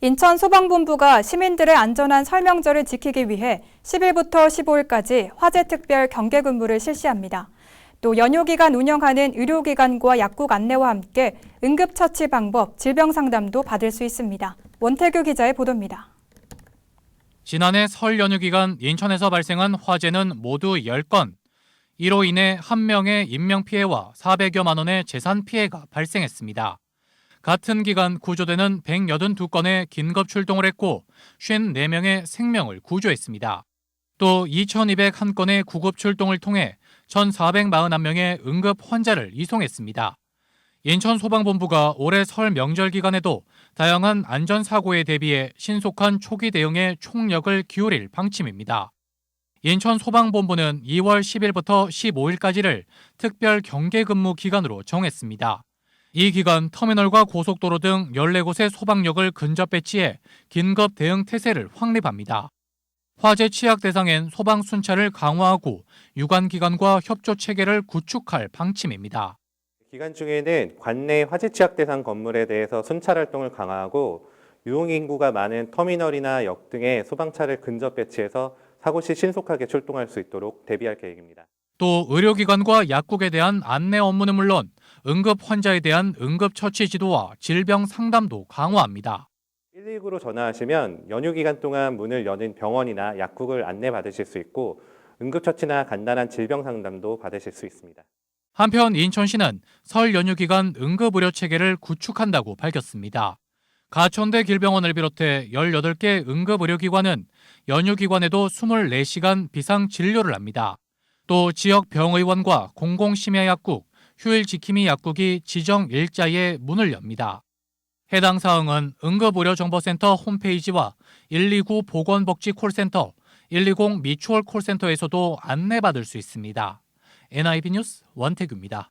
인천 소방본부가 시민들의 안전한 설명절을 지키기 위해 10일부터 15일까지 화재 특별 경계 근무를 실시합니다. 또 연휴 기간 운영하는 의료기관과 약국 안내와 함께 응급처치 방법, 질병 상담도 받을 수 있습니다. 원태규 기자의 보도입니다. 지난해 설 연휴 기간 인천에서 발생한 화재는 모두 10건. 이로 인해 한 명의 인명 피해와 400여만 원의 재산 피해가 발생했습니다. 같은 기간 구조대는 182건의 긴급 출동을 했고 54명의 생명을 구조했습니다. 또 2,201건의 구급 출동을 통해 1,441명의 응급 환자를 이송했습니다. 인천 소방본부가 올해 설 명절 기간에도 다양한 안전사고에 대비해 신속한 초기 대응에 총력을 기울일 방침입니다. 인천 소방본부는 2월 10일부터 15일까지를 특별 경계 근무 기간으로 정했습니다. 이 기간 터미널과 고속도로 등 14곳의 소방력을 근접 배치해 긴급 대응 태세를 확립합니다. 화재 취약 대상엔 소방 순찰을 강화하고 유관 기관과 협조 체계를 구축할 방침입니다. 기간 중에는 관내 화재 취약 대상 건물에 대해서 순찰 활동을 강화하고 유흥 인구가 많은 터미널이나 역 등에 소방차를 근접 배치해서 사고 시 신속하게 출동할 수 있도록 대비할 계획입니다. 또 의료기관과 약국에 대한 안내 업무는 물론 응급 환자에 대한 응급 처치 지도와 질병 상담도 강화합니다. 119로 전화하시면 연휴 기간 동안 문을 여는 병원이나 약국을 안내 받으실 수 있고 응급처치나 간단한 질병 상담도 받으실 수 있습니다. 한편 인천시는 설 연휴 기간 응급의료 체계를 구축한다고 밝혔습니다. 가천대 길병원을 비롯해 18개 응급의료기관은 연휴 기관에도 24시간 비상 진료를 합니다. 또 지역 병의원과 공공심야약국, 휴일지킴이 약국이 지정 일자에 문을 엽니다. 해당 사항은 응급의료정보센터 홈페이지와 129 보건복지 콜센터, 120 미추홀 콜센터에서도 안내받을 수 있습니다. NIB 뉴스 원태규입니다.